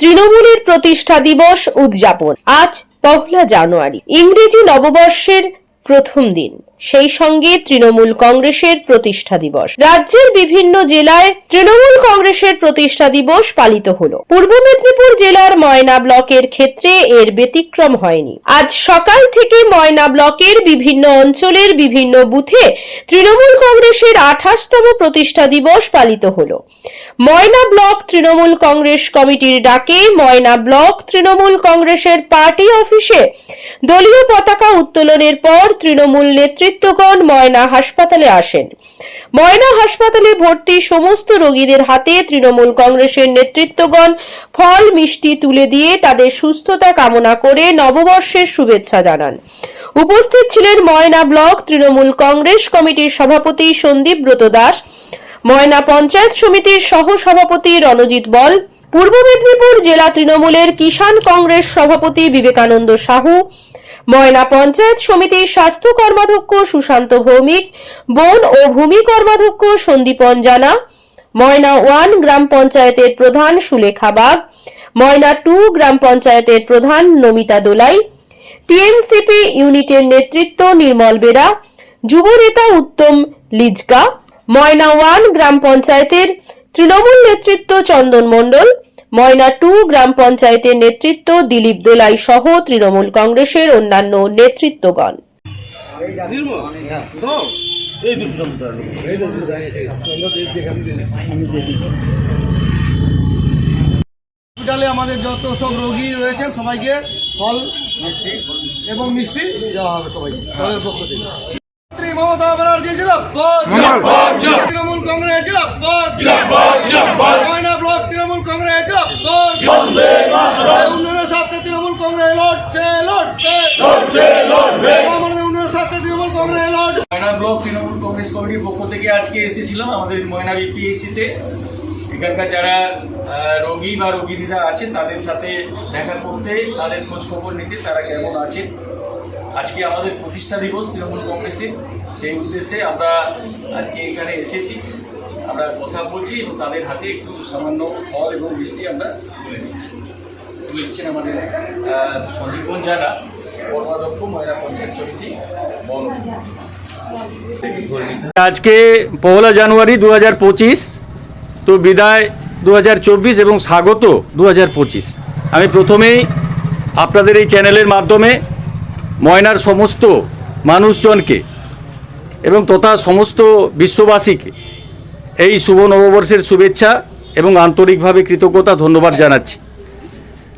তৃণমূলের প্রতিষ্ঠা দিবস উদযাপন। আজ পহলা জানুয়ারি। ইংরেজি নববর্ষের প্রথম দিন। সেই সঙ্গে তৃণমূল কংগ্রেসের প্রতিষ্ঠা দিবস। রাজ্যের বিভিন্ন জেলায় তৃণমূল কংগ্রেসের প্রতিষ্ঠা দিবস পালিত হলো। পূর্ব মেদিনীপুর জেলার ময়না ব্লকের ক্ষেত্রে এর ব্যতিক্রম হয়নি। আজ সকাল থেকে ময়না ব্লকের বিভিন্ন অঞ্চলের বিভিন্ন বুথে তৃণমূল কংগ্রেসের আঠাশতম প্রতিষ্ঠা দিবস পালিত হলো। ময়না ব্লক তৃণমূল কংগ্রেস কমিটির ডাকে ময়না ব্লক তৃণমূল কংগ্রেসের পার্টি অফিসে দলীয় পতাকা উত্তোলনের পর তৃণমূল নেতৃত্বগণ ময়না হাসপাতালে আসেন। ময়না হাসপাতালে ভর্তি সমস্ত রোগীদের হাতে তৃণমূল কংগ্রেসের নেতৃত্বগণ ফল মিষ্টি তুলে দিয়ে তাদের সুস্থতা কামনা করে নববর্ষের শুভেচ্ছা জানান। উপস্থিত ছিলেন ময়না ব্লক তৃণমূল কংগ্রেস কমিটির সভাপতি সন্দীপ ব্রত দাস ময়না পঞ্চায়েত সমিতির সহ সভাপতি রণজিৎ বল, পূর্ব মেদিনীপুর জেলা তৃণমূলের কিষাণ কংগ্রেস সভাপতি বিবেকানন্দ সাহু, ময়না পঞ্চায়েত সমিতির স্বাস্থ্য কর্মাধ্যক্ষ সুশান্ত ভৌমিক, বন ও ভূমি কর্মাধ্যক্ষ সন্দীপন জানা, ময়না ওয়ান গ্রাম পঞ্চায়েতের প্রধান সুলেখা বাগ, ময়না টু গ্রাম পঞ্চায়েতের প্রধান নমিতা দোলাই, টিএমসিপি ইউনিটের নেতৃত্ব নির্মল বেরা যুব নেতা উত্তম লিজকা ময়না ওয়ান গ্রাম পঞ্চায়েতের তৃণমূল নেতৃত্ব চন্দন মণ্ডল ময়না টু গ্রাম পঞ্চায়েতের নেতৃত্ব দিলীপ দোলাই সহ তৃণমূল কংগ্রেসের অন্যান্য নেতৃত্বগণ। হসপিটালে আমাদের যত সব রোগী রয়েছেন সবাইকে ফল মিষ্টি এবং মিষ্টি দেওয়া হবে সবাইকে। দলের পক্ষ থেকে। শ্রী মমতা ব্যানার্জি জিন্দাবাদ। তৃণমূল কংগ্রেস জিন্দাবাদ। ময়না ব্লক তৃণমূল কংগ্রেস জিন্দাবাদ। উন্নয়নের স্বার্থে তৃণমূল কংগ্রেস লড়ছে লড়ছে। আমাদের উন্নয়নের স্বার্থে তৃণমূল কংগ্রেস লড়ছে। ময়না ব্লক তৃণমূল কংগ্রেস কমিটির পক্ষ থেকে আজকে এসেছিলাম আমাদের ময়না বিপিএসিতে এখানকার যারা আহ, রোগী বা রোগীরা আছেন তাদের সাথে দেখা করতে তাদের খোঁজ খবর নিতে তারা কেমন আছেন? আজকে আমাদের প্রতিষ্ঠা দিবস তৃণমূল কংগ্রেসে সেই উদ্দেশ্যে আমরা আজকে এখানে এসেছি। আমরা কথা বলছি এবং তাদের হাতে একটু সামান্য ফল এবং মিষ্টি আমরা তুলে দিচ্ছি। তুলে দিচ্ছেন আমাদের সঞ্জীবন জানা কর্মাধ্যক্ষ, ময়না পঞ্চায়েত সমিতি, বন আজকে পয়লা জানুয়ারি দু হাজার পঁচিশ, তো বিদায় দু হাজার চব্বিশ এবং স্বাগত দু হাজার পঁচিশ। আমি প্রথমেই আপনাদের এই চ্যানেলের মাধ্যমে ময়নার সমস্ত মানুষজনকে এবং তথা সমস্ত বিশ্ববাসীকে এই শুভ নববর্ষের শুভেচ্ছা এবং আন্তরিকভাবে কৃতজ্ঞতা, ধন্যবাদ জানাচ্ছি।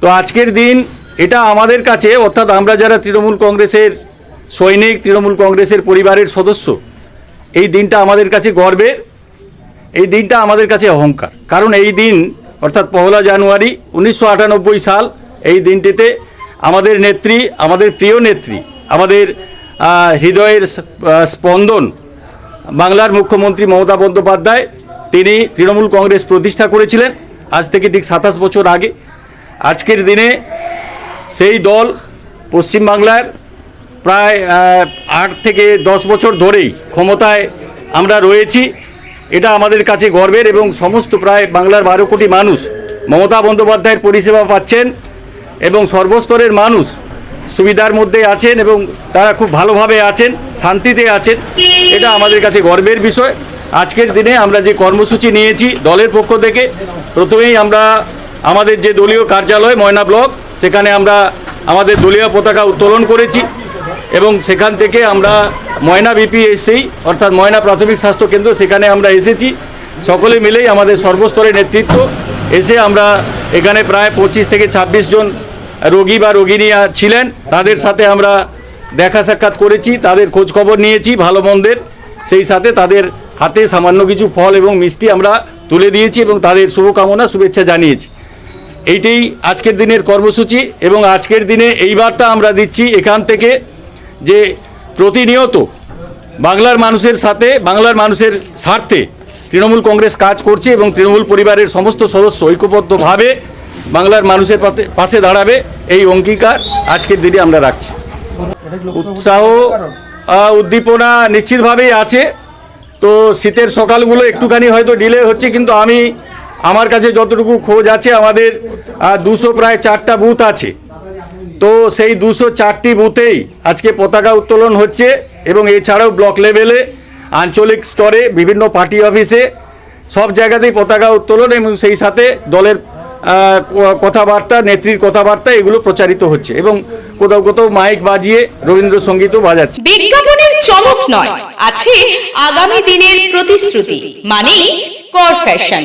তো আজকের দিন এটা আমাদের কাছে, অর্থাৎ আমরা যারা তৃণমূল কংগ্রেসের সৈনিক, তৃণমূল কংগ্রেসের পরিবারের সদস্য, এই দিনটা আমাদের কাছে গর্বের, এই দিনটা আমাদের কাছে অহংকার। কারণ এই দিন, অর্থাৎ পহলা জানুয়ারি উনিশশো আটানব্বই সাল, এই দিনটিতে আমাদের নেত্রী, আমাদের প্রিয় নেত্রী, আমাদের হৃদয়ের স্পন্দন বাংলার মুখ্যমন্ত্রী মমতা বন্দ্যোপাধ্যায়, তিনি তৃণমূল কংগ্রেস প্রতিষ্ঠা করেছিলেন, আজ থেকে ঠিক সাতাশ বছর আগে। আজকের দিনে সেই দল পশ্চিমবাংলার প্রায় আট থেকে দশ বছর ধরেই ক্ষমতায় আমরা রয়েছি। এটা আমাদের কাছে গর্বের এবং সমস্ত প্রায় বাংলার বারো কোটি মানুষ মমতা বন্দ্যোপাধ্যায়ের পরিষেবা পাচ্ছেন এবং সর্বস্তরের মানুষ সুবিধার মধ্যে আছেন এবং তারা খুব ভালোভাবে আছেন, শান্তিতে আছেন, এটা আমাদের কাছে গর্বের বিষয়। আজকের দিনে আমরা যে কর্মসূচি নিয়েছি দলের পক্ষ থেকে, প্রথমেই আমরা আমাদের যে দলীয় কার্যালয় ময়না ব্লক, সেখানে আমরা আমাদের দলীয় পতাকা উত্তোলন করেছি এবং সেখান থেকে আমরা ময়না বিপিএসসি অর্থাৎ ময়না প্রাথমিক স্বাস্থ্য কেন্দ্র, সেখানে আমরা এসেছি। সকলে মিলেই আমাদের সর্বস্তরের নেতৃত্ব। এসে আমরা এখানে প্রায় পঁচিশ থেকে ছাব্বিশ জন রোগী বা রোগিনী ছিলেন, তাদের সাথে আমরা দেখা সাক্ষাৎ করেছি, তাদের খোঁজ খবর নিয়েছি, ভালো মন্দের, সেই সাথে তাদের হাতে সামান্য কিছু ফল এবং মিষ্টি আমরা তুলে দিয়েছি এবং তাদের শুভকামনা, শুভেচ্ছা জানিয়েছি। এইটাই আজকের দিনের কর্মসূচি এবং আজকের দিনে এই বার্তা আমরা দিচ্ছি এখান থেকে যে প্রতিনিয়ত বাংলার মানুষের সাথে, বাংলার মানুষের স্বার্থে তৃণমূল কংগ্রেস কাজ করছে এবং তৃণমূল পরিবারের সমস্ত সদস্য ঐক্যবদ্ধভাবে বাংলার মানুষের পাশে দাঁড়াবে। এই অঙ্গীকার আজকের দিনে আমরা রাখছি। উৎসাহ উদ্দীপনা নিশ্চিতভাবেই আছে। তো শীতের সকালগুলো একটুখানি হয়তো ডিলে হচ্ছে, কিন্তু আমি আমার কাছে যতটুকু খোঁজ আছে আমাদের দুশো প্রায় চারটা বুথ আছে। তো সেই দুশো চারটি বুথেই আজকে পতাকা উত্তোলন হচ্ছে এবং এছাড়াও ব্লক লেভেলে আঞ্চলিক স্তরে বিভিন্ন পার্টি অফিসে সব জায়গাতেই পতাকা উত্তোলন এবং সেই সাথে দলের কথাবার্তা, নেত্রীর কথাবার্তা এগুলো প্রচারিত হচ্ছে এবং কোথাও কোথাও মাইক বাজিয়ে রবীন্দ্রসঙ্গীতও বাজাচ্ছে। বিজ্ঞাপনের চমক নয়, আছে আগামী দিনের প্রতিশ্রুতি মানে কর ফ্যাশন